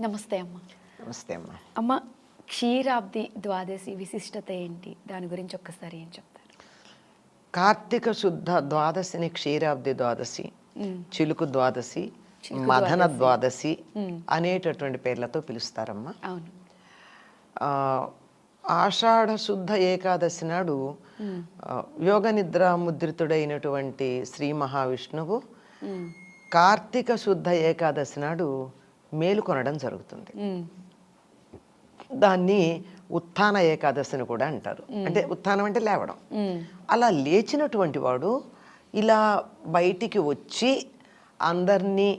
నమస్తే అమ్మ. నమస్తే అమ్మా. అమ్మ క్షీరాబ్ది ద్వాదశి విశిష్టత ఏంటి? దాని గురించి ఒక్కసారి ఏం చెప్తారు? కార్తీక శుద్ధ ద్వాదశిని క్షీరాబ్ది ద్వాదశి చిలుకు ద్వాదశి మదన ద్వాదశి. అనేటటువంటి పేర్లతో పిలుస్తారమ్మా. అవును. ఆ, ఆషాఢ శుద్ధ ఏకాదశి నాడు యోగ నిద్ర ముద్రితుడైనటువంటి శ్రీ మహావిష్ణువు. కార్తీక శుద్ధ ఏకాదశి నాడు మేలుకొనడం జరుగుతుంది మ్మ్. దాన్ని ఉత్థాన ఏకాదశిని కూడా అంటారు అంటే ఉత్థానం అంటే లేవడం. అలా లేచినటువంటి వాడు ఇలా బయటికి వచ్చి అందరినీ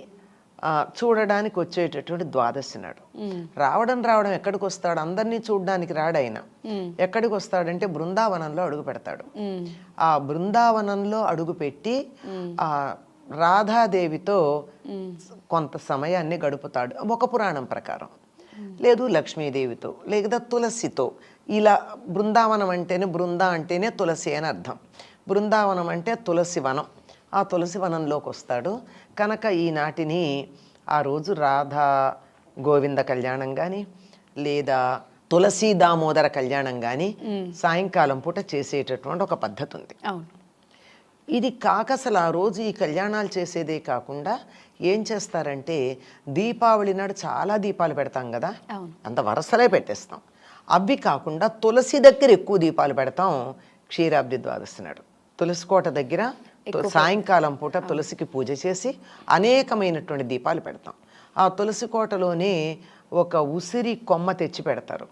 చూడడానికి వచ్చేటటువంటి ద్వాదశి నాడు. రావడం రావడం ఎక్కడికి వస్తాడు అందరినీ చూడడానికి రాడాయన మ్మ్. ఎక్కడికి వస్తాడంటే బృందావనంలో అడుగు పెడతాడు. ఆ బృందావనంలో అడుగుపెట్టి ఆ రాధాదేవితో కొంత సమయాన్ని గడుపుతాడు. ఒక పురాణం ప్రకారం. లేదు లక్ష్మీదేవితో లేదా తులసితో. ఇలా బృందావనం అంటేనే బృంద అంటేనే తులసి అని అర్థం. బృందావనం అంటే తులసి వనం. ఆ తులసి వనంలోకి వస్తాడు. కనుక ఈనాటిని ఆ రోజు రాధా గోవింద కళ్యాణం కానీ లేదా తులసి దామోదర కళ్యాణం కానీ సాయంకాలం పూట చేసేటటువంటి ఒక పద్ధతి ఉంది. అవును. ఇది కాక అసలు ఆ రోజు ఈ కళ్యాణాలు చేసేదే కాకుండా ఏం చేస్తారంటే దీపావళి నాడు చాలా దీపాలు పెడతాం కదా. అంత వరసలే పెట్టేస్తాం. అవి కాకుండా తులసి దగ్గర ఎక్కువ దీపాలు పెడతాం క్షీరాబ్ది ద్వాదశి నాడు. తులసి కోట దగ్గర సాయంకాలం పూట తులసికి పూజ చేసి అనేకమైనటువంటి దీపాలు పెడతాం. ఆ తులసి కోటలోనే ఒక ఉసిరి కొమ్మ తెచ్చి పెడతారు.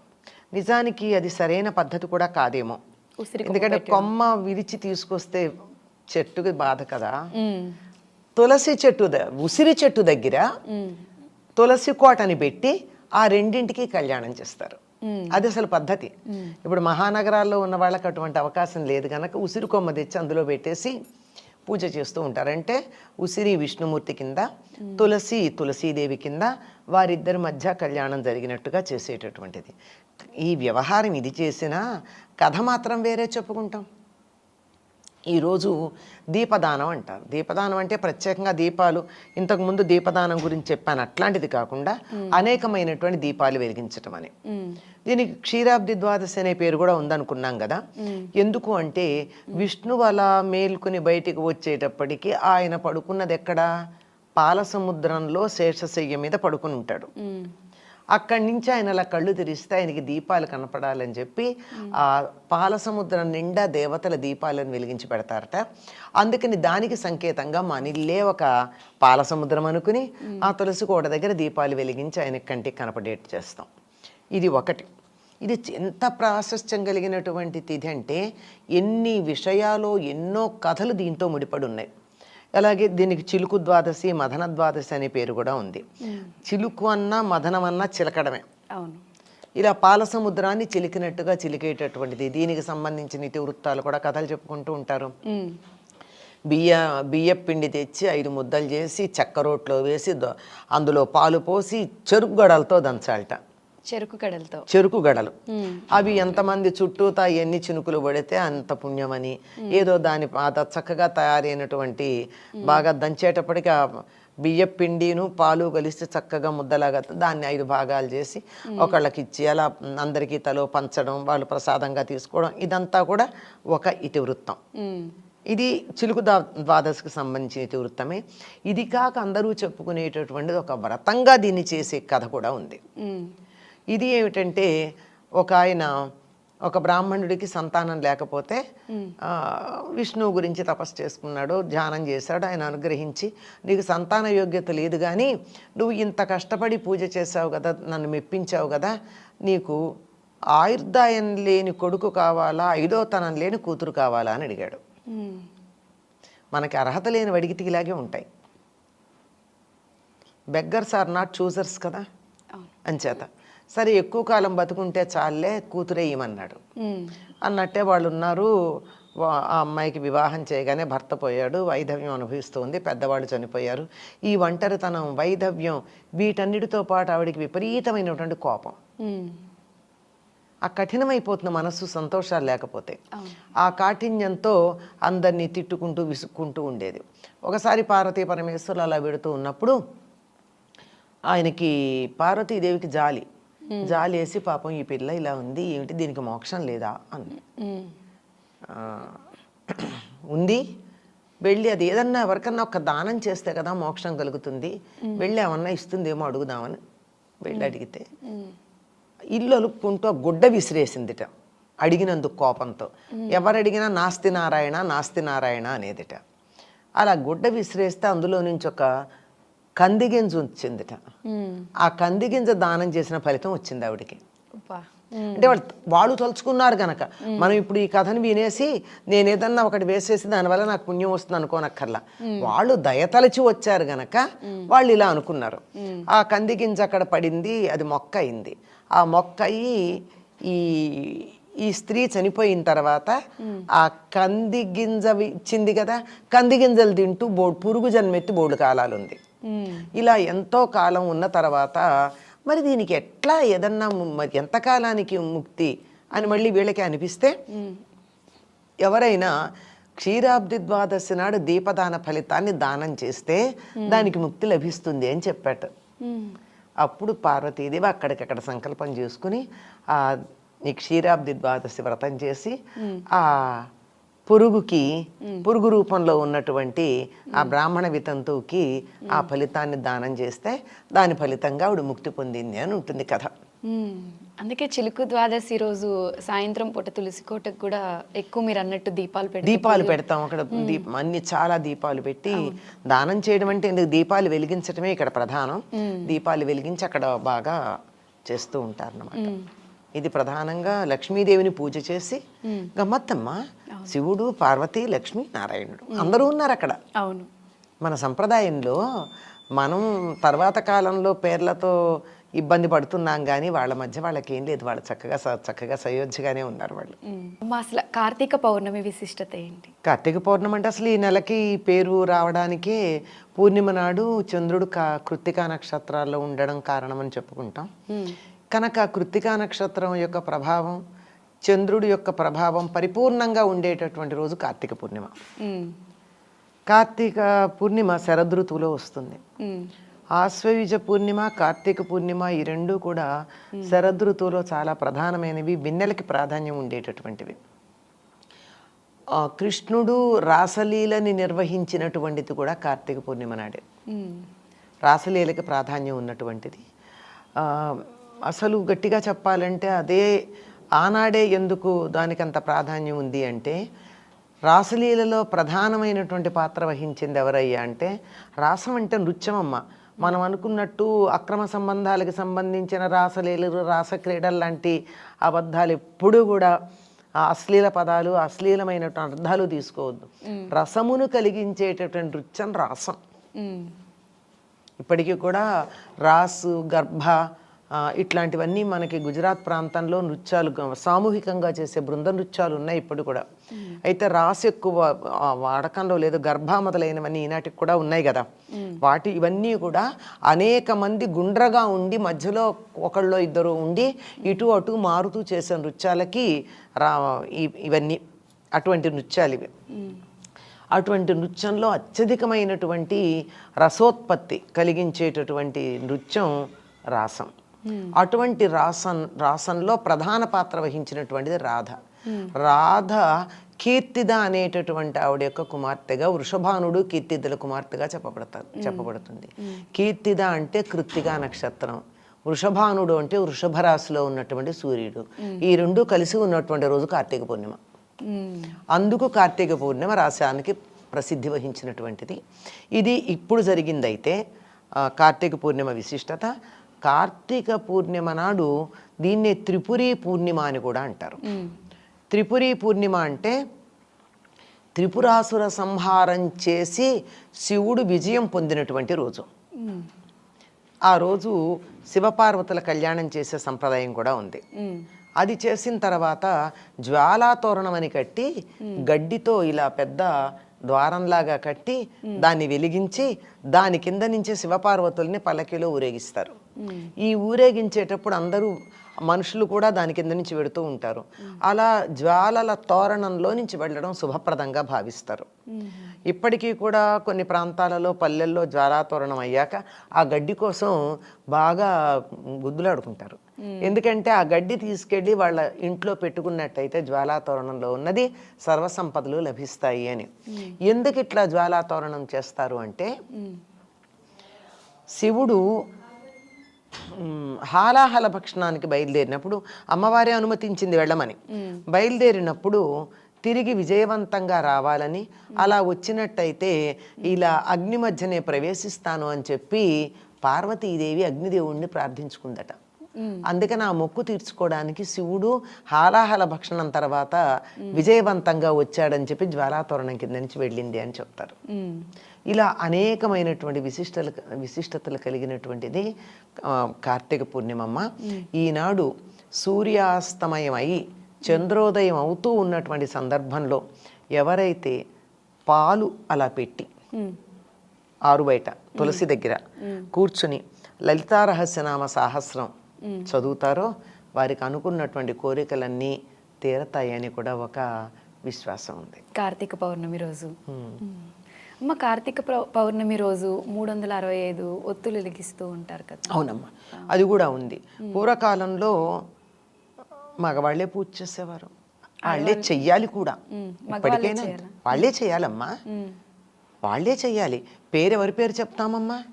నిజానికి అది సరైన పద్ధతి కూడా కాదేమో. ఎందుకంటే కొమ్మ విరిచి తీసుకొస్తే చెట్టుకి బాధ కదా. తులసి చెట్టు ఉసిరి చెట్టు దగ్గర. తులసి కోటని పెట్టి ఆ రెండింటికి కళ్యాణం చేస్తారు. అది అసలు పద్ధతి. ఇప్పుడు మహానగరాల్లో ఉన్న వాళ్ళకి అటువంటి అవకాశం లేదు కనుక ఉసిరి కొమ్మ తెచ్చి అందులో పెట్టేసి పూజ చేస్తూ ఉంటారు అంటే ఉసిరి విష్ణుమూర్తి కింద తులసి తులసీదేవి కింద వారిద్దరి మధ్య కళ్యాణం జరిగినట్టుగా చేసేటటువంటిది. ఈ వ్యవహారం ఇది చేసినా కథ మాత్రం వేరే చెప్పుకుంటాం. ఈరోజు దీపదానం అంటారు. దీపదానం అంటే ప్రత్యేకంగా దీపాలు ఇంతకుముందు దీపదానం గురించి చెప్పాను. అట్లాంటిది కాకుండా అనేకమైనటువంటి దీపాలు వెలిగించటం అని. దీనికి క్షీరాబ్ది ద్వాదశి అనే పేరు కూడా ఉందనుకున్నాం కదా. ఎందుకు అంటే విష్ణువు అలా మేల్కొని బయటికి వచ్చేటప్పటికి ఆయన పడుకున్నది ఎక్కడ పాలసముద్రంలో శేషశయ్య మీద పడుకుని ఉంటాడు. అక్కడి నుంచి ఆయన అలా కళ్ళు తెరిస్తే ఆయనకి దీపాలు కనపడాలని చెప్పి ఆ పాలసముద్రం నిండా దేవతల దీపాలను వెలిగించి పెడతారట. అందుకని దానికి సంకేతంగా మనిల్లే ఒక పాలసముద్రం అనుకుని ఆ తులసి కోట దగ్గర దీపాలు వెలిగించి ఆయన కంటికి కనపడేట్టు చేస్తాం. ఇది ఒకటి. ఇది ఎంత ప్రాశస్త్యం కలిగినటువంటి తిథి అంటే ఎన్ని విషయాలు ఎన్నో కథలు దీంతో ముడిపడి ఉన్నాయి అలాగే దీనికి చిలుకు ద్వాదశి మదన ద్వాదశి అనే పేరు కూడా ఉంది. చిలుకు అన్నా మదనం అన్నా చిలకడమే. అవును. ఇలా పాల సముద్రాన్ని చిలికినట్టుగా చిలికేటటువంటిది. దీనికి సంబంధించిన ఇతివృత్తాలు కూడా కథలు చెప్పుకుంటూ ఉంటారు. బియ్య బియ్య పిండి తెచ్చి ఐదు ముద్దలు చేసి చెక్క రోట్లో వేసి అందులో పాలు పోసి చెరుకు గడలతో దంచాలట. చెరుకు కడలతో. చెరుకు గడలు. అవి ఎంతమంది చుట్టూతా ఎన్ని చినుకులు పడితే అంత పుణ్యమని. ఏదో దాని చక్కగా తయారైనటువంటి బాగా దంచేటప్పటికి బియ్య పిండిను పాలు కలిసి చక్కగా ముద్దలాగా దాన్ని ఐదు భాగాలు చేసి ఒకళ్ళకి ఇచ్చి అలా అందరికీ తలో పంచడం వాళ్ళు ప్రసాదంగా తీసుకోవడం ఇదంతా కూడా ఒక ఇతివృత్తం. ఇది చిలుకు దా ద్వాదశికి సంబంధించిన ఇతివృత్తమే ఇది కాక అందరూ చెప్పుకునేటటువంటిది ఒక వ్రతంగా దీన్ని చేసే కథ కూడా ఉంది. ఇది ఏమిటంటే ఒక ఆయన ఒక బ్రాహ్మణుడికి సంతానం లేకపోతే విష్ణువు గురించి తపస్సు చేసుకున్నాడు ధ్యానం చేశాడు ఆయన అనుగ్రహించి నీకు సంతాన యోగ్యత లేదు కానీ నువ్వు ఇంత కష్టపడి పూజ చేసావు కదా నన్ను మెప్పించావు కదా నీకు ఆయుర్దాయం లేని కొడుకు కావాలా ఐదో తనం లేని కూతురు కావాలా అని అడిగాడు. మనకి అర్హత లేని అడిగితే ఇలాగే ఉంటాయి. బెగ్గర్స్ ఆర్ నాట్ చూజర్స్ కదా అంచేత సరే ఎక్కువ కాలం బతుకుంటే చాలే కూతురే ఇమ్మన్నాడు మ్మ్. అన్నట్టే వాళ్ళు ఉన్నారు ఆ అమ్మాయికి వివాహం చేయగానే భర్త పోయాడు. వైధవ్యం అనుభవిస్తుంది. పెద్దవాళ్ళు చనిపోయారు. ఈ ఒంటరితనం వైధవ్యం వీటన్నిటితో పాటు ఆవిడికి విపరీతమైనటువంటి కోపం. ఆ కఠినమైపోతున్న మనస్సు సంతోషాలు లేకపోతే ఆ కాఠిన్యంతో అందరినీ తిట్టుకుంటూ విసుక్కుంటూ ఉండేది. ఒకసారి పార్వతీ పరమేశ్వరులు అలా పెడుతూ ఉన్నప్పుడు ఆయనకి పార్వతీదేవికి జాలి. జాలి వేసి పాపం ఈ పిల్ల ఇలా ఉంది ఏమిటి దీనికి మోక్షం లేదా అంది ఉంది. వెళ్ళి అది ఏదన్నా ఎవరికన్నా ఒక దానం చేస్తే కదా మోక్షం కలుగుతుంది. వెళ్ళి ఏమన్నా ఇస్తుందేమో అడుగుదామని వెళ్ళి అడిగితే ఇల్లు అలుక్కుంటూ ఆ గుడ్డ విసిరేసిందిట అడిగినందుకు కోపంతో. ఎవరు అడిగినా నాస్తి నారాయణ నాస్తి నారాయణ అనేదిట. అలా గుడ్డ విసిరేస్తే అందులో నుంచి ఒక కందిగింజ వచ్చిందిట. ఆ కందిగింజ దానం చేసిన ఫలితం వచ్చింది ఆవిడికి. అంటే వాళ్ళు వాళ్ళు తలుచుకున్నారు గనక. మనం ఇప్పుడు ఈ కథను వినేసి నేను ఏదన్నా ఒకటి వేసేసి దానివల్ల నాకు పుణ్యం వస్తుంది అనుకోనక్కర్లా. వాళ్ళు దయతలచి వచ్చారు గనక వాళ్ళు ఇలా అనుకున్నారు. ఆ కంది గింజ అక్కడ పడింది అది మొక్క అయింది. ఆ మొక్క అయ్యి ఈ ఈ స్త్రీ చనిపోయిన తర్వాత ఆ కంది గింజ ఇచ్చింది కదా. కంది గింజలు తింటూ బోడు పురుగు జన్మెత్తి బోడు కాలాలు ఉంది ఉమ్, ఇలా ఎంతో కాలం ఉన్న తర్వాత మరి దీనికి ఎట్లా ఏదన్నా ఎంతకాలానికి ముక్తి అని మళ్ళీ వీళ్ళకి అనిపిస్తే ఎవరైనా క్షీరాబ్ది ద్వాదశి నాడు దీపదాన ఫలితాన్ని దానం చేస్తే దానికి ముక్తి లభిస్తుంది అని చెప్పాట. అప్పుడు పార్వతీదేవి అక్కడికక్కడ సంకల్పం చేసుకుని ఆ ఈ క్షీరాబ్ది ద్వాదశి వ్రతం చేసి ఆ పురుగుకి పురుగు రూపంలో ఉన్నటువంటి ఆ బ్రాహ్మణ వితంతువుకి ఆ ఫలితాన్ని దానం చేస్తే దాని ఫలితంగా ఆవిడ ముక్తి పొందింది అని ఉంటుంది కథ. అందుకే చిలుకు ద్వాదశి రోజు సాయంత్రం పూట తులసి కోటకు కూడా ఎక్కువ మీరు అన్నట్టు దీపాలు దీపాలు పెడతాం. అక్కడ దీపం అన్ని చాలా దీపాలు పెట్టి దానం చేయడం అంటే ఎందుకు? దీపాలు వెలిగించడమే ఇక్కడ ప్రధానం. దీపాలు వెలిగించి అక్కడ బాగా చేస్తూ ఉంటారు అన్నమాట ఇది ప్రధానంగా లక్ష్మీదేవిని పూజ చేసి గమ్మత్తమ్మ శివుడు పార్వతి లక్ష్మి నారాయణుడు. అందరూ ఉన్నారు అక్కడ. అవును. మన సంప్రదాయంలో మనం తర్వాత కాలంలో పేర్లతో ఇబ్బంది పడుతున్నాం కానీ వాళ్ళ మధ్య వాళ్ళకి ఏం లేదు. వాళ్ళు చక్కగా చక్కగా సయోధ్యగానే ఉన్నారు వాళ్ళు. అసలు కార్తీక పౌర్ణమి విశిష్టత ఏంటి? కార్తీక పౌర్ణమి అంటే అసలు ఈ నెలకి పేరు రావడానికే పూర్ణిమ నాడు చంద్రుడు కా కృత్తికా నక్షత్రాల్లో ఉండడం కారణం అని చెప్పుకుంటాం కనుక కృత్తికా నక్షత్రం యొక్క ప్రభావం చంద్రుడి యొక్క ప్రభావం పరిపూర్ణంగా ఉండేటటువంటి రోజు కార్తీక పూర్ణిమ. కార్తీక పూర్ణిమ శరదృతువులో వస్తుంది. ఆశ్వయుజ పూర్ణిమ కార్తీక పూర్ణిమ ఈ రెండు కూడా శరదృతువులో చాలా ప్రధానమైనవి వెన్నెలకి ప్రాధాన్యం ఉండేటటువంటివి. కృష్ణుడు రాసలీలని నిర్వహించినటువంటిది కూడా కార్తీక పూర్ణిమ నాడే. రాసలీలకి ప్రాధాన్యం ఉన్నటువంటిది. అసలు గట్టిగా చెప్పాలంటే అదే ఆనాడే ఎందుకు దానికి అంత ప్రాధాన్యం ఉంది అంటే రాసలీలలో ప్రధానమైనటువంటి పాత్ర వహించింది ఎవరయ్యా అంటే రాసం అంటే నృత్యం అమ్మ మనం అనుకున్నట్టు అక్రమ సంబంధాలకు సంబంధించిన రాసలీలలు రాసక్రీడలు లాంటి అబద్ధాలు ఎప్పుడూ కూడా అశ్లీల పదాలు అశ్లీలమైనటువంటి అర్థాలు తీసుకోవద్దు. రసమును కలిగించేటటువంటి నృత్యం రాసం. ఇప్పటికీ కూడా రాసు గర్భ ఇట్లాంటివన్నీ మనకి గుజరాత్ ప్రాంతంలో నృత్యాలు సామూహికంగా చేసే బృంద నృత్యాలు ఉన్నాయి ఇప్పుడు కూడా. అయితే రాసు ఎక్కువ వాడకంలో లేదు గర్భ మొదలైనవన్నీ ఈనాటికి కూడా ఉన్నాయి కదా. వాటి ఇవన్నీ కూడా అనేక మంది గుండ్రగా ఉండి మధ్యలో ఒకళ్ళో ఇద్దరు ఉండి ఇటు అటు మారుతూ చేసే నృత్యాలకి రా ఇవన్నీ అటువంటి నృత్యాలు ఇవి. అటువంటి నృత్యంలో అత్యధికమైనటువంటి రసోత్పత్తి కలిగించేటటువంటి నృత్యం రాసం. అటువంటి రాసం రాసంలో ప్రధాన పాత్ర వహించినటువంటిది రాధ. రాధ కీర్తిద అనేటటువంటి ఆవిడ యొక్క కుమార్తెగా వృషభానుడు కీర్తిదల కుమార్తెగా చెప్పబడతారు చెప్పబడుతుంది. కీర్తిద అంటే కృత్తిగా నక్షత్రం. వృషభానుడు అంటే వృషభ రాశిలో ఉన్నటువంటి సూర్యుడు. ఈ రెండు కలిసి ఉన్నటువంటి రోజు కార్తీక పూర్ణిమ. అందుకు కార్తీక పూర్ణిమ రాశానికి ప్రసిద్ధి వహించినటువంటిది. ఇది ఇప్పుడు జరిగిందైతే కార్తీక పూర్ణిమ విశిష్టత కార్తీక పూర్ణిమ నాడు దీన్నే త్రిపురి పూర్ణిమ అని కూడా అంటారు. త్రిపురి పూర్ణిమ అంటే త్రిపురాసుర సంహారం చేసి శివుడు విజయం పొందినటువంటి రోజు. ఆ రోజు శివపార్వతుల కళ్యాణం చేసే సంప్రదాయం కూడా ఉంది. అది చేసిన తర్వాత జ్వాలా తోరణం అని కట్టి గడ్డితో ఇలా పెద్ద ద్వారంలాగా కట్టి దాన్ని వెలిగించి దాని కింద నుంచి శివపార్వతుల్ని పల్లకిలో ఊరేగిస్తారు. ఈ ఊరేగించేటప్పుడు అందరూ మనుషులు కూడా దాని కింద నుంచి వెడుతూ ఉంటారు. అలా జ్వాలల తోరణంలో నుంచి వెళ్ళడం శుభప్రదంగా భావిస్తారు. ఇప్పటికీ కూడా కొన్ని ప్రాంతాలలో పల్లెల్లో జ్వాలాతోరణం అయ్యాక ఆ గడ్డి కోసం బాగా గుద్దులాడుకుంటారు. ఎందుకంటే ఆ గడ్డి తీసుకెళ్ళి వాళ్ళ ఇంట్లో పెట్టుకున్నట్టయితే జ్వాలాతోరణంలో ఉన్నది సర్వసంపదలు లభిస్తాయి అని. ఎందుకు ఇట్లా జ్వాలాతోరణం చేస్తారు అంటే శివుడు హాలాహల భక్షణానికి బయలుదేరినప్పుడు అమ్మవారే అనుమతించింది వెళ్ళమని. బయలుదేరినప్పుడు తిరిగి విజయవంతంగా రావాలని అలా వచ్చినట్టయితే ఇలా అగ్ని మధ్యనే ప్రవేశిస్తాను అని చెప్పి పార్వతీదేవి అగ్నిదేవుణ్ణి ప్రార్థించుకుందట. అందుకని ఆ మొక్కు తీర్చుకోవడానికి శివుడు హాలాహల భక్షణం తర్వాత విజయవంతంగా వచ్చాడని చెప్పి జ్వాలాతోరణం కింద నుంచి వెళ్ళింది అని చెప్తారు. ఇలా అనేకమైనటువంటి విశిష్టలు విశిష్టతలు కలిగినటువంటిది కార్తీక పూర్ణిమమ్మ. ఈనాడు సూర్యాస్తమయం అయి చంద్రోదయం అవుతూ ఉన్నటువంటి సందర్భంలో ఎవరైతే పాలు అలా పెట్టి. ఆరు బయట తులసి దగ్గర కూర్చుని లలితా రహస్యనామ సాహస్రం చదువుతారో వారికి అనుకున్నటువంటి కోరికలన్నీ తీరతాయని కూడా ఒక విశ్వాసం ఉంది. కార్తీక పౌర్ణమి రోజు. అమ్మ కార్తీక పౌర్ణమి రోజు మూడు వందల అరవై ఐదు ఒత్తులు వెలిగిస్తూ ఉంటారు కదా. అవునమ్మా. అది కూడా ఉంది. పూర్వకాలంలో మగవాళ్ళే పూజ చేసేవారు. వాళ్ళే చెయ్యాలి కూడా. ఇప్పటికైనా వాళ్ళే చేయాలమ్మా. మ్మ్. వాళ్ళే చెయ్యాలి. పేరు ఎవరి పేరు చెప్తామమ్మా?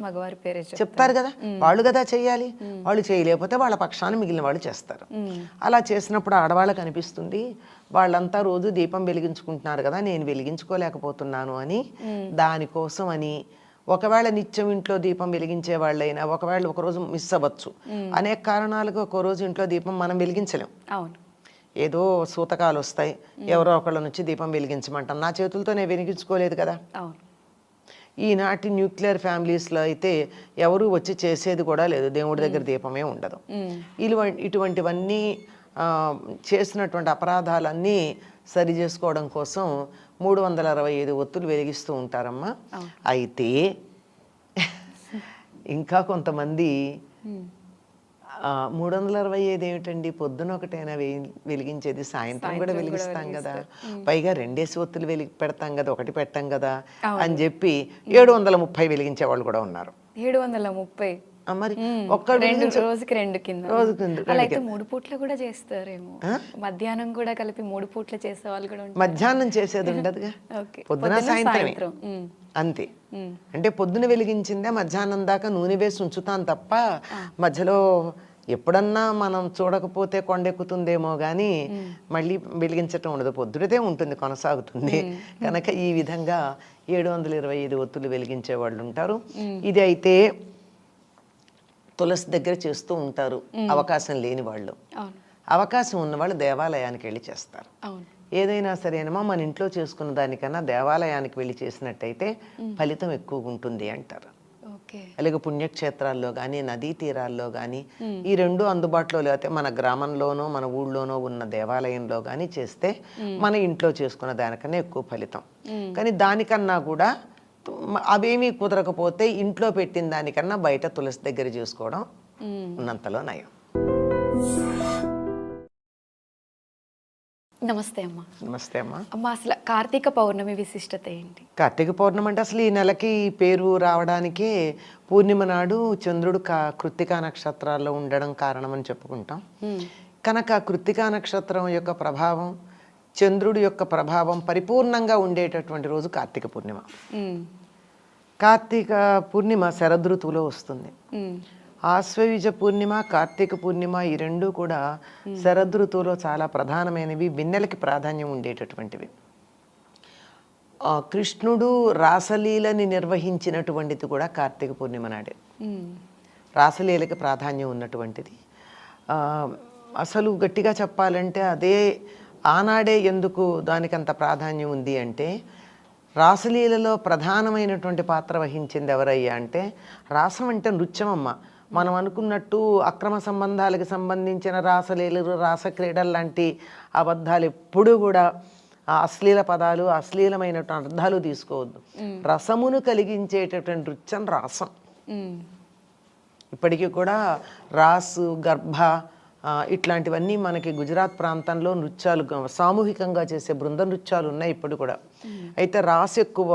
మగవారి పేరే చెప్ చెప్తారు కదా వాళ్ళు కదా చెయ్యాలి. వాళ్ళు చేయలేకపోతే వాళ్ళ పక్షాన మిగిలిన వాళ్ళు చేస్తారు. అలా చేసినప్పుడు ఆడవాళ్ళకి అనిపిస్తుంది వాళ్ళంతా రోజు దీపం వెలిగించుకుంటున్నారు కదా నేను వెలిగించుకోలేకపోతున్నాను అని దానికోసం అని ఒకవేళ నిత్యం ఇంట్లో దీపం వెలిగించే వాళ్ళైనా ఒకవేళ ఒకరోజు మిస్ అవ్వచ్చు. అనేక కారణాలకు ఒక రోజు ఇంట్లో దీపం మనం వెలిగించలేం. అవును. ఏదో సూతకాలు వస్తాయి ఎవరో ఒకళ్ళ నుంచి దీపం వెలిగించమంటాం. నా చేతులతో నేను వెలిగించుకోలేదు కదా. అవును. ఈనాటి న్యూక్లియర్ ఫ్యామిలీస్లో అయితే ఎవరు వచ్చి చేసేది కూడా లేదు. దేవుడి దగ్గర దీపమే ఉండదు. ఇటువంటివన్నీ చేసినటువంటి అపరాధాలన్నీ సరి చేసుకోవడం కోసం మూడు వందల అరవై ఐదు ఒత్తులు వెలిగిస్తూ ఉంటారమ్మా. అయితే ఇంకా కొంతమంది. మూడు వందల అరవై ఐదు ఏమిటండి పొద్దున ఒకటైనా వెలి- వెలిగించేది సాయంత్రం కూడా వెలిగిస్తాం కదా. పైగా రెండేసి ఒత్తులు వెలిగి పెడతాం కదా. ఒకటి పెట్టాం కదా. అని చెప్పి ఏడు వందల ముప్పై వెలిగించే వాళ్ళు కూడా ఉన్నారు. ఏడు వందల ముప్పై మరి. ఒక్కడు రెండు రోజుకి రెండు కింద. రెండు- అలా అయితే మూడు పూట్ల కూడా చేస్తారేమో. మధ్యాహ్నం కూడా కలిపి మూడు పూట్ల చేసే వాళ్ళు కూడా మధ్యాహ్నం చేసేది ఉండదుగా. పొద్దున సాయంత్రం. అంతే. అంటే పొద్దున వెలిగించిందే మధ్యాహ్నం దాకా నూనె వేసి ఉంచుతాం తప్ప మధ్యలో ఎప్పుడన్నా మనం చూడకపోతే కొండెక్కుతుందేమో కానీ మళ్ళీ వెలిగించటం ఉండదు. పొద్దునదే ఉంటుంది కొనసాగుతుంది. కనుక ఈ విధంగా ఏడు వందల ఇరవై ఐదు ఒత్తులు వెలిగించే వాళ్ళు ఉంటారు ఇది అయితే తులసి దగ్గర చేస్తూ ఉంటారు. అవకాశం లేని వాళ్ళు. అవకాశం ఉన్న వాళ్ళు దేవాలయానికి వెళ్ళి చేస్తారు. ఏదైనా సరేనమా మన ఇంట్లో చేసుకున్న దానికన్నా దేవాలయానికి వెళ్ళి చేసినట్టయితే ఫలితం ఎక్కువ ఉంటుంది అంటారు. అలాగే పుణ్యక్షేత్రాల్లో కానీ నదీ తీరాల్లో కానీ ఈ రెండు అందుబాటులో లేకపోతే మన గ్రామంలోనో మన ఊళ్ళోనో ఉన్న దేవాలయంలో కానీ చేస్తే మన ఇంట్లో చేసుకున్న దానికన్నా ఎక్కువ ఫలితం. కానీ దానికన్నా కూడా అవేమీ కుదరకపోతే ఇంట్లో పెట్టిన దానికన్నా బయట తులసి దగ్గర చేసుకోవడం. ఉన్నంతలో నయం. నమస్తే అమ్మ నమస్తే అమ్మా అమ్మ అసలు కార్తీక పౌర్ణమి విశిష్టత ఏంటి కార్తీక పౌర్ణమి అంటే అసలు ఈ నెలకి పేరు రావడానికే పూర్ణిమ నాడు చంద్రుడు కా కృత్తికా నక్షత్రాల్లో ఉండడం కారణమని చెప్పుకుంటాం మ్మ్. కనుక కృత్తికా నక్షత్రం యొక్క ప్రభావం చంద్రుడి యొక్క ప్రభావం పరిపూర్ణంగా ఉండేటటువంటి రోజు కార్తీక పూర్ణిమ. కార్తీక పూర్ణిమ శరదృతువులో వస్తుంది. ఆశ్వయుజ పూర్ణిమ కార్తీక పూర్ణిమ ఈ రెండు కూడా శరదృతువులో చాలా ప్రధానమైనవి వెన్నెలకి ప్రాధాన్యం ఉండేటటువంటివి. కృష్ణుడు రాసలీలని నిర్వహించినటువంటిది కూడా కార్తీక పూర్ణిమ నాడే. రాసలీలకి ప్రాధాన్యం ఉన్నటువంటిది. అసలు గట్టిగా చెప్పాలంటే అదే ఆనాడే ఎందుకు దానికి అంత ప్రాధాన్యం ఉంది అంటే రాసలీలలో ప్రధానమైనటువంటి పాత్ర వహించింది ఎవరయ్యా అంటే రాసం అంటే నృత్యం అమ్మ. మనం అనుకున్నట్టు అక్రమ సంబంధాలకు సంబంధించిన రాసలీలలు రాసక్రీడలు లాంటి అబద్ధాలు ఎప్పుడూ కూడా అశ్లీల పదాలు అశ్లీలమైనటువంటి అర్థాలు తీసుకోవద్దు. రసమును కలిగించేటటువంటి నృత్యం రాసం. ఇప్పటికీ కూడా రాసు గర్భ ఇట్లాంటివన్నీ మనకి గుజరాత్ ప్రాంతంలో నృత్యాలు సామూహికంగా చేసే బృంద నృత్యాలు ఉన్నాయి ఇప్పుడు కూడా. అయితే రాసి ఎక్కువ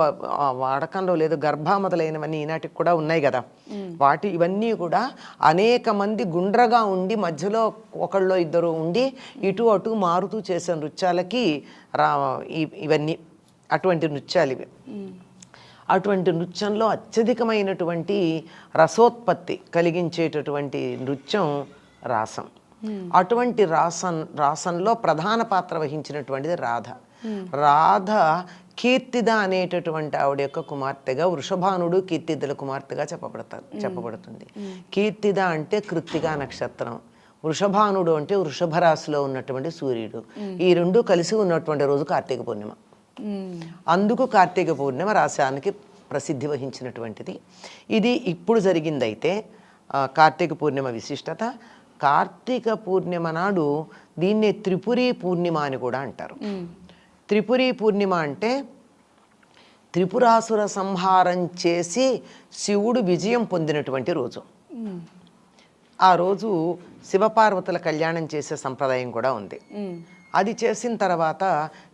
వాడకంలో లేదు గర్భ మొదలైనవన్నీ ఈనాటికి కూడా ఉన్నాయి కదా. వాటి ఇవన్నీ కూడా అనేక మంది గుండ్రగా ఉండి మధ్యలో ఒకళ్ళో ఇద్దరు ఉండి ఇటు అటు మారుతూ చేసే నృత్యాలకి రా ఇవన్నీ అటువంటి నృత్యాలు ఇవి. అటువంటి నృత్యంలో అత్యధికమైనటువంటి రసోత్పత్తి కలిగించేటటువంటి నృత్యం రాసం. అటువంటి రాసం రాసంలో ప్రధాన పాత్ర వహించినటువంటిది రాధ. రాధ కీర్తిద అనేటటువంటి ఆవిడ యొక్క కుమార్తెగా వృషభానుడు కీర్తిదల కుమార్తెగా చెప్పబడతారు చెప్పబడుతుంది. కీర్తిద అంటే కృత్తిగా నక్షత్రం. వృషభానుడు అంటే వృషభ రాశిలో ఉన్నటువంటి సూర్యుడు. ఈ రెండు కలిసి ఉన్నటువంటి రోజు కార్తీక పూర్ణిమ. అందుకు కార్తీక పూర్ణిమ రాశానికి ప్రసిద్ధి వహించినటువంటిది. ఇది ఇప్పుడు జరిగిందైతే కార్తీక పూర్ణిమ విశిష్టత కార్తీక పూర్ణిమ నాడు దీన్నే త్రిపురి పూర్ణిమ అని కూడా అంటారు. త్రిపురి పూర్ణిమ అంటే త్రిపురాసుర సంహారం చేసి శివుడు విజయం పొందినటువంటి రోజు. ఆ రోజు శివపార్వతుల కళ్యాణం చేసే సంప్రదాయం కూడా ఉంది. అది చేసిన తర్వాత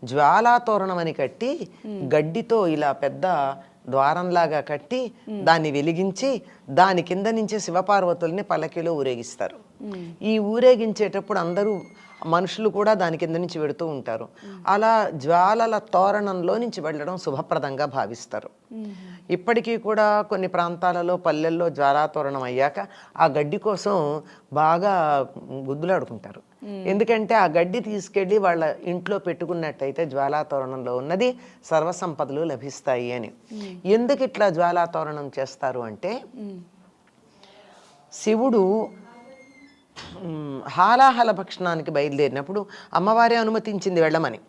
జ్వాలా తోరణం అని కట్టి గడ్డితో ఇలా పెద్ద ద్వారంలాగా కట్టి దాన్ని వెలిగించి దాని కింద నుంచే శివపార్వతుల్ని పల్లకిలో ఊరేగిస్తారు ఈ ఊరేగించేటప్పుడు అందరూ మనుషులు కూడా దాని కింద నుంచి వెడుతూ ఉంటారు. అలా జ్వాలల తోరణంలో నుంచి వెళ్ళడం శుభప్రదంగా భావిస్తారు. ఇప్పటికీ కూడా కొన్ని ప్రాంతాలలో పల్లెల్లో జ్వాలాతోరణం అయ్యాక ఆ గడ్డి కోసం బాగా గుద్దులాడుకుంటారు. ఎందుకంటే ఆ గడ్డి తీసుకెళ్ళి వాళ్ళ ఇంట్లో పెట్టుకున్నట్టయితే జ్వాలాతోరణంలో ఉన్నది సర్వసంపదలు లభిస్తాయి అని. ఎందుకు ఇట్లా జ్వాలాతోరణం చేస్తారు అంటే శివుడు హాలాహల భక్షణానికి బయలుదేరినప్పుడు అమ్మవారే అనుమతించింది వెళ్ళమని.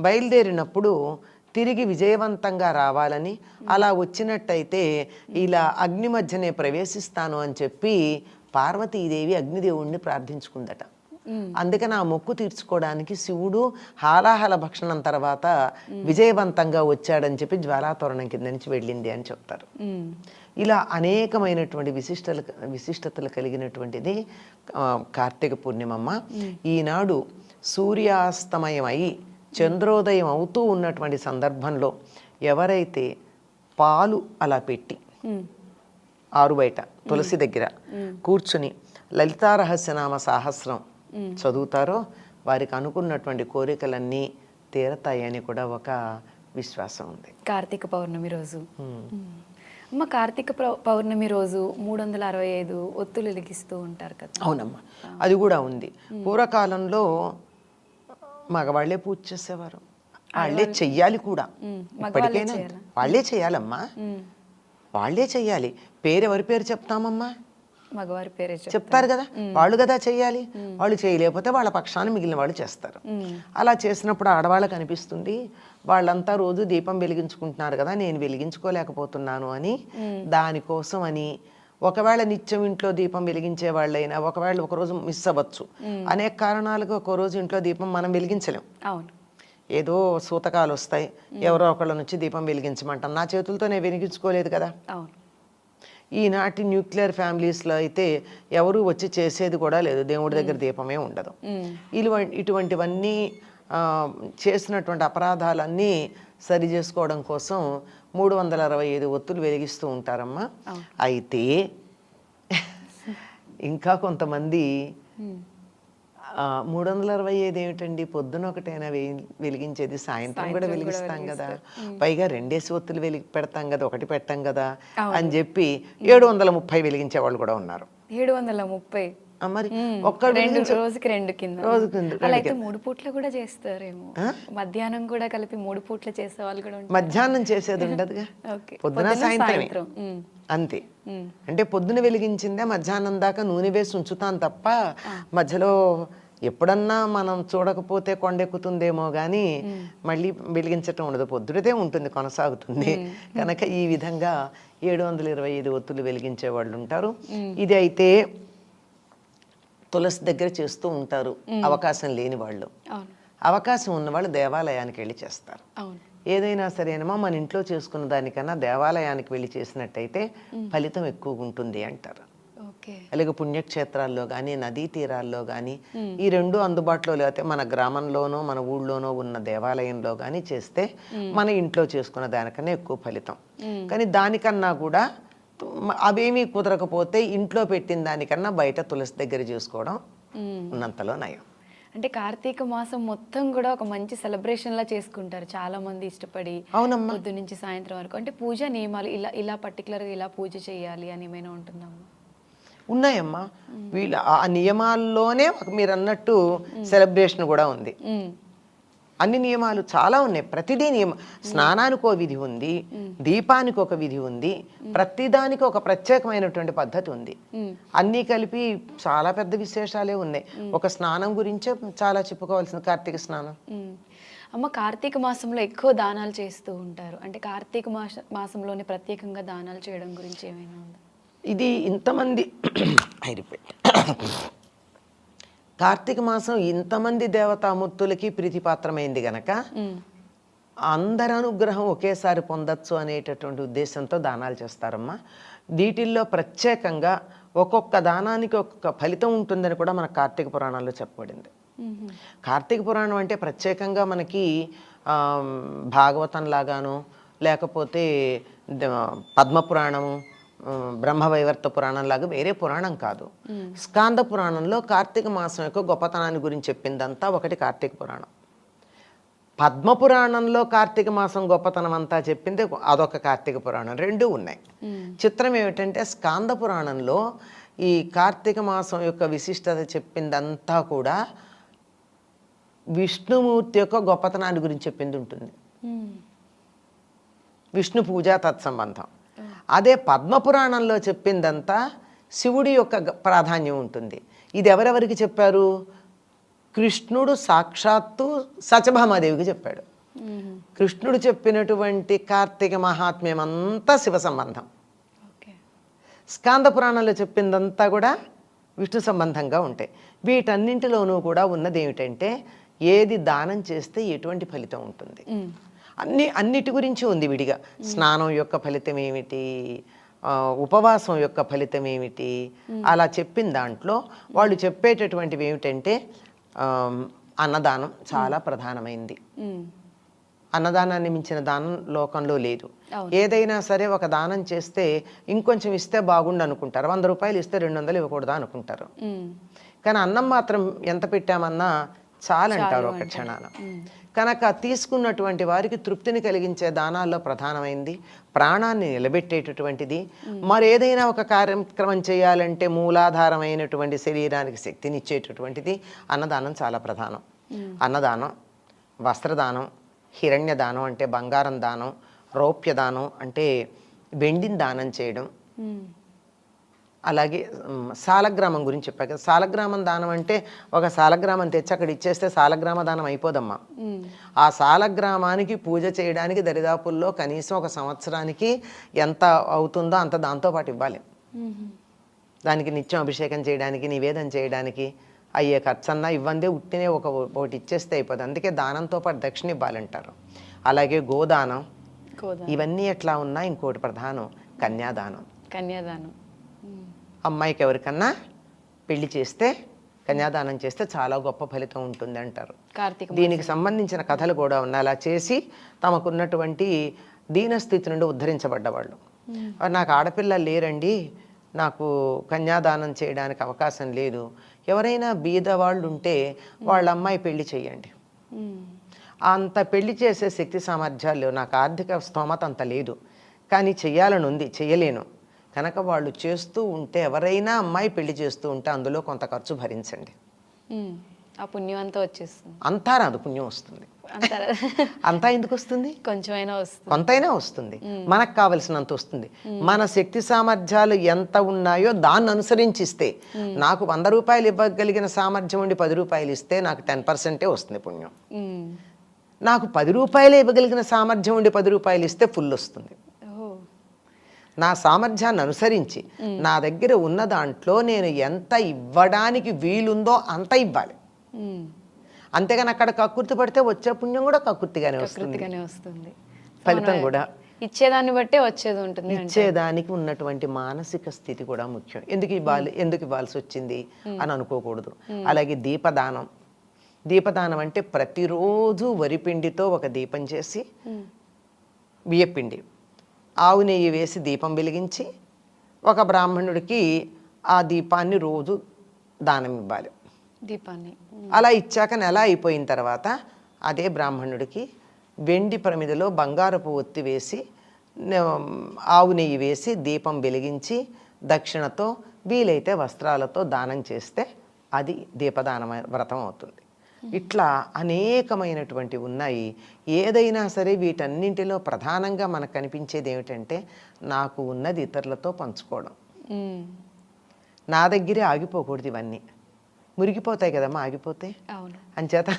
బయలుదేరినప్పుడు తిరిగి విజయవంతంగా రావాలని అలా వచ్చినట్టయితే ఇలా అగ్ని మధ్యనే ప్రవేశిస్తాను అని చెప్పి పార్వతీదేవి అగ్నిదేవుణ్ణి ప్రార్థించుకుందట. అందుకని ఆ మొక్కు తీర్చుకోవడానికి శివుడు హాలాహల భక్షణం తర్వాత విజయవంతంగా వచ్చాడని చెప్పి జ్వాలాతోరణం కింద నుంచి వెళ్ళింది అని చెప్తారు. ఇలా అనేకమైనటువంటి విశిష్టలు విశిష్టతలు కలిగినటువంటిది కార్తీక పూర్ణిమమ్మ. ఈనాడు సూర్యాస్తమయం అయి చంద్రోదయం అవుతూ ఉన్నటువంటి సందర్భంలో ఎవరైతే పాలు అలా పెట్టి. ఆరు బయట తులసి దగ్గర కూర్చుని లలితా రహస్యనామ సాహస్రం చదువుతారో వారికి అనుకున్నటువంటి కోరికలన్నీ తీరతాయని కూడా ఒక విశ్వాసం ఉంది. కార్తీక పౌర్ణమి రోజు. అమ్మ కార్తీక పౌర్ణమి రోజు మూడు వందల అరవై ఐదు ఒత్తులు వెలిగిస్తూ ఉంటారు కదా. అవునమ్మా. అది కూడా ఉంది. పూర్వకాలంలో మగవాళ్ళే పూజ చేసేవారు. వాళ్ళే చెయ్యాలి కూడా. ఇప్పటికైనా. వాళ్ళే చెయ్యాలమ్మా మ్మ్. వాళ్ళే చెయ్యాలి. పేరు ఎవరి పేరు చెప్తామమ్మా? మగవారి పేరే చెప్ చెప్తారు కదా. వాళ్ళు కదా చెయ్యాలి. వాళ్ళు చేయలేకపోతే వాళ్ళ పక్షాన్ని మిగిలిన వాళ్ళు చేస్తారు. అలా చేసినప్పుడు ఆడవాళ్ళకి అనిపిస్తుంది వాళ్ళంతా రోజు దీపం వెలిగించుకుంటున్నారు కదా నేను వెలిగించుకోలేకపోతున్నాను అని దానికోసం అని. ఒకవేళ నిత్యం ఇంట్లో దీపం వెలిగించే వాళ్ళైనా ఒకవేళ ఒకరోజు మిస్ అవ్వచ్చు. అనేక కారణాలకు ఒక రోజు ఇంట్లో దీపం మనం వెలిగించలేం. అవును. ఏదో సూతకాలు వస్తాయి. ఎవరో ఒకళ్ళ నుంచి దీపం వెలిగించమంటాం. నా చేతులతో నేను వెలిగించుకోలేదు కదా. అవును. ఈనాటి న్యూక్లియర్ ఫ్యామిలీస్లో అయితే ఎవరు వచ్చి చేసేది కూడా లేదు. దేవుడి దగ్గర దీపమే ఉండదు. ఇలువ ఇటువంటివన్నీ చేసినటువంటి అపరాధాలన్నీ సరి చేసుకోవడం కోసం మూడు వందల అరవై ఐదు ఒత్తులు వెలిగిస్తూ ఉంటారమ్మా. అయితే ఇంకా కొంతమంది. మూడు వందల అరవై ఐదు ఏమిటండి? పొద్దున ఒకటైనా వెలిగించేది సాయంత్రం కూడా వెలిగిస్తాం కదా. పైగా రెండేసి ఒత్తులు వెలిగి పెడతాం కదా ఒకటి పెట్టాం కదా అని చెప్పి ఏడు వందల ముప్పై వెలిగించే వాళ్ళు కూడా ఉన్నారు. ఏడు వందల ముప్పై మరి మ్మ్. ఒక్కడు రెండు రోజుకి రెండు కింద. అలా అయితే మూడు పూట్ల కూడా చేస్తారేమో. మధ్యాహ్నం కూడా కలిపి మూడు పూట్ల చేసే వాళ్ళు కూడా మధ్యాహ్నం చేసేది ఉండదుగా. ఓకే. పొద్దున సాయంత్రం. అంతే. అంటే పొద్దున వెలిగించిందే మధ్యాహ్నం దాకా నూనె వేసి ఉంచుతాం తప్ప మధ్యలో ఎప్పుడన్నా మనం చూడకపోతే కొండెక్కుతుందేమో కానీ మళ్ళీ వెలిగించటం ఉండదు. పొద్దుడితే ఉంటుంది కొనసాగుతుంది. కనుక ఈ విధంగా ఏడు వందల ఇరవై ఐదు ఒత్తులు వెలిగించే వాళ్ళు ఉంటారు ఇది అయితే తులసి దగ్గర చేస్తూ ఉంటారు. అవకాశం లేని వాళ్ళు. అవకాశం ఉన్నవాళ్ళు దేవాలయానికి వెళ్ళి చేస్తారు. ఏదైనా సరేనమ్మా మన ఇంట్లో చేసుకున్న దానికన్నా దేవాలయానికి వెళ్ళి చేసినట్టయితే ఫలితం ఎక్కువగా ఉంటుంది అంటారు. అలాగే పుణ్యక్షేత్రాల్లో కానీ నదీ తీరాల్లో కానీ ఈ రెండు అందుబాటులో లేకపోతే మన గ్రామంలోనో మన ఊళ్ళోనో ఉన్న దేవాలయంలో కానీ చేస్తే మన ఇంట్లో చేసుకున్న దానికన్నా ఎక్కువ ఫలితం. కానీ దానికన్నా కూడా అవేమీ కుదరకపోతే ఇంట్లో పెట్టిన దానికన్నా బయట తులసి దగ్గర చేసుకోవడం ఉన్నంతలో నయం. అంటే కార్తీక మాసం మొత్తం కూడా ఒక మంచి సెలబ్రేషన్ లా చేసుకుంటారు చాలా మంది ఇష్టపడి అవునమ్మా. పొద్దు నుంచి సాయంత్రం వరకు. అంటే పూజ నియమాలు ఇలా ఇలా particular గా ఇలా పూజ చేయాలి అని ఏమైనా ఉంటుందమ్మా ఉన్నాయమ్మా. వీళ్ళ ఆ నియమాల్లోనే మీరు అన్నట్టు సెలబ్రేషన్ కూడా ఉంది. అన్ని నియమాలు చాలా ఉన్నాయి. ప్రతిదీ నియమ స్నానానికి ఒక విధి ఉంది దీపానికి ఒక విధి ఉంది ప్రతిదానికి ఒక ప్రత్యేకమైనటువంటి పద్ధతి ఉంది. అన్నీ కలిపి చాలా పెద్ద విశేషాలే ఉన్నాయి. ఒక స్నానం గురించే చాలా చెప్పుకోవాల్సింది కార్తీక స్నానం. అమ్మ కార్తీక మాసంలో ఎక్కువ దానాలు చేస్తూ ఉంటారు. అంటే కార్తీక మాస మాసంలోనే ప్రత్యేకంగా దానాలు చేయడం గురించి ఏమైనా ఉందా? ఇది ఇంతమంది అయిపోయి కార్తీక మాసం ఇంతమంది దేవతామూర్తులకి ప్రీతిపాత్రమైంది గనక అందరి అనుగ్రహం ఒకేసారి పొందొచ్చు అనేటటువంటి ఉద్దేశంతో దానాలు చేస్తారమ్మా. వీటిల్లో ప్రత్యేకంగా ఒక్కొక్క దానానికి ఒక్కొక్క ఫలితం ఉంటుందని కూడా మన కార్తీక పురాణాల్లో చెప్పబడింది. కార్తీక పురాణం అంటే ప్రత్యేకంగా మనకి భాగవతం లాగాను లేకపోతే ద- పద్మ పురాణము ఉమ్, బ్రహ్మవైవర్త పురాణం లాగా వేరే పురాణం కాదు. స్కాంద పురాణంలో కార్తీక మాసం యొక్క గొప్పతనాన్ని గురించి చెప్పిందంతా ఒకటి కార్తీక పురాణం. పద్మ పురాణంలో కార్తీక మాసం గొప్పతనం అంతా చెప్పింది అదొక కార్తీక పురాణం. రెండు ఉన్నాయి. చిత్రం ఏమిటంటే స్కాంద పురాణంలో ఈ కార్తీక మాసం యొక్క విశిష్టత చెప్పిందంతా కూడా విష్ణుమూర్తి యొక్క గొప్పతనాన్ని గురించి చెప్పింది ఉంటుంది. విష్ణు పూజ తత్సంబంధం. అదే పద్మపురాణంలో చెప్పిందంతా శివుడి యొక్క ప్రాధాన్యం ఉంటుంది. ఇది ఎవరెవరికి చెప్పారు? కృష్ణుడు సాక్షాత్తు సత్యభామాదేవికి చెప్పాడు. కృష్ణుడు చెప్పినటువంటి కార్తీక మహాత్మ్యం అంతా శివ సంబంధం. ఓకే. స్కాంద పురాణంలో చెప్పిందంతా కూడా విష్ణు సంబంధంగా ఉంటాయి. వీటన్నింటిలోనూ కూడా ఉన్నది ఏమిటంటే ఏది దానం చేస్తే ఎటువంటి ఫలితం ఉంటుంది. అన్ని అన్నిటి గురించి ఉంది విడిగా. స్నానం యొక్క ఫలితం ఏమిటి? ఉపవాసం యొక్క ఫలితం ఏమిటి? అలా చెప్పిన దాంట్లో వాళ్ళు చెప్పేటటువంటివి ఏమిటంటే అన్నదానం చాలా ప్రధానమైంది. అన్నదానాన్ని మించిన దానం లోకంలో లేదు. ఏదైనా సరే ఒక దానం చేస్తే ఇంకొంచెం ఇస్తే బాగుండు అనుకుంటారు. వంద రూపాయలు ఇస్తే రెండు వందలు ఇవ్వకూడదా అనుకుంటారు. కానీ అన్నం మాత్రం ఎంత పెట్టామన్నా చాలంటారు ఒక క్షణాన. కనుక తీసుకున్నటువంటి వారికి తృప్తిని కలిగించే దానాల్లో ప్రధానమైంది ప్రాణాన్ని నిలబెట్టేటటువంటిది. మరేదైనా ఒక కార్యక్రమం చేయాలంటే మూలాధారమైనటువంటి శరీరానికి శక్తినిచ్చేటటువంటిది అన్నదానం చాలా ప్రధానం. అన్నదానం వస్త్రదానం హిరణ్య దానం అంటే బంగారం దానం రౌప్య దానం అంటే వెండిని దానం చేయడం. అలాగే సాలగ్రామం గురించి చెప్పాక కదా. సాలగ్రామం దానం అంటే ఒక సాలగ్రామం తెచ్చి అక్కడ ఇచ్చేస్తే సాలగ్రామ దానం అయిపోదమ్మా. ఆ సాలగ్రామానికి పూజ చేయడానికి దరిదాపుల్లో కనీసం ఒక సంవత్సరానికి ఎంత అవుతుందో అంత దాంతో పాటు ఇవ్వాలి. దానికి నిత్యం అభిషేకం చేయడానికి నివేదన చేయడానికి అయ్యే ఖర్చన్నా ఇవ్వందే ఉట్టినే ఒక ఒకటి ఇచ్చేస్తే అయిపోతుంది అందుకే దానంతో పాటు దక్షిణ ఇవ్వాలంటారు. అలాగే గోదానం. గోదా ఇవన్నీ ఎట్లా ఉన్నా ఇంకోటి ప్రధానం కన్యాదానం. కన్యాదానం. అమ్మాయికి ఎవరికన్నా పెళ్ళి చేస్తే కన్యాదానం చేస్తే చాలా గొప్ప ఫలితం ఉంటుంది అంటారు కార్తీక దీనికి సంబంధించిన కథలు కూడా ఉన్నాయి. అలా చేసి తమకున్నటువంటి దీనస్థితి నుండి ఉద్ధరించబడ్డవాళ్ళు. "ఆ, నాకు ఆడపిల్ల లేరండి. నాకు కన్యాదానం చేయడానికి అవకాశం లేదు. ఎవరైనా బీద వాళ్ళు ఉంటే వాళ్ళ అమ్మాయి పెళ్ళి చేయండి అంత పెళ్ళి చేసే శక్తి సామర్థ్యాలు. నాకు ఆర్థిక స్తోమత అంత లేదు. కానీ చెయ్యాలని ఉంది. చెయ్యలేను. కనుక వాళ్ళు చేస్తూ ఉంటే ఎవరైనా అమ్మాయి పెళ్ళి చేస్తూ ఉంటే అందులో కొంత ఖర్చు భరించండి. ఆ పుణ్యం అంతా వచ్చేస్తుంది. అంతా రాదు పుణ్యం వస్తుంది. అంతా ఎందుకు వస్తుంది? కొంచెమైనా వస్తుంది. కొంతైనా వస్తుంది. మనకు కావలసినంత వస్తుంది. మన శక్తి సామర్థ్యాలు ఎంత ఉన్నాయో దాన్ని అనుసరించి ఇస్తే నాకు వంద రూపాయలు ఇవ్వగలిగిన సామర్థ్యం ఉండి పది రూపాయలు ఇస్తే నాకు టెన్ పర్సెంటే వస్తుంది పుణ్యం. నాకు పది రూపాయలే ఇవ్వగలిగిన సామర్థ్యం ఉండి పది రూపాయలు ఇస్తే ఫుల్ వస్తుంది. నా సామర్థ్యాన్ని అనుసరించి నా దగ్గర ఉన్న దాంట్లో నేను ఎంత ఇవ్వడానికి వీలుందో అంత ఇవ్వాలి. అంతేగాని అక్కడ కక్కుర్తి పడితే వచ్చే పుణ్యం కూడా కక్కుర్తిగానే వస్తుంది. ఫలితం కూడా. ఇచ్చేదాన్ని బట్టే వచ్చేది ఉంటుంది. ఇచ్చేదానికి ఉన్నటువంటి మానసిక స్థితి కూడా ముఖ్యం. ఎందుకు ఇవ్వాలి ఎందుకు ఇవ్వాల్సి వచ్చింది అని అనుకోకూడదు. అలాగే దీపదానం. దీపదానం అంటే ప్రతిరోజు వరిపిండితో ఒక దీపం చేసి బియ్యపిండి. ఆవు నెయ్యి వేసి దీపం వెలిగించి ఒక బ్రాహ్మణుడికి ఆ దీపాన్ని రోజు దానం ఇవ్వాలి. దీపాన్ని. అలా ఇచ్చాక నెల అయిపోయిన తర్వాత అదే బ్రాహ్మణుడికి వెండి ప్రమిదలో బంగారపు ఒత్తి వేసి ఆవు నెయ్యి వేసి దీపం వెలిగించి దక్షిణతో వీలైతే వస్త్రాలతో దానం చేస్తే అది దీపదాన వ్రతం అవుతుంది. ఇట్లా అనేకమైనటువంటి ఉన్నాయి. ఏదైనా సరే వీటన్నింటిలో ప్రధానంగా మనకు కనిపించేది ఏమిటంటే నాకు ఉన్నది ఇతరులతో పంచుకోవడం. నా దగ్గరే ఆగిపోకూడదు ఇవన్నీ. మురిగిపోతాయి కదమ్మా ఆగిపోతే? అవును. అంచేత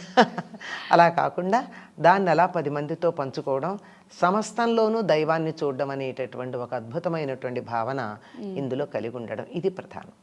అలా కాకుండా దాన్ని అలా పది మందితో పంచుకోవడం సమస్తంలోనూ దైవాన్ని చూడడం అనేటటువంటి ఒక అద్భుతమైనటువంటి భావన ఇందులో కలిగి ఉండడం ఇది ప్రధానం.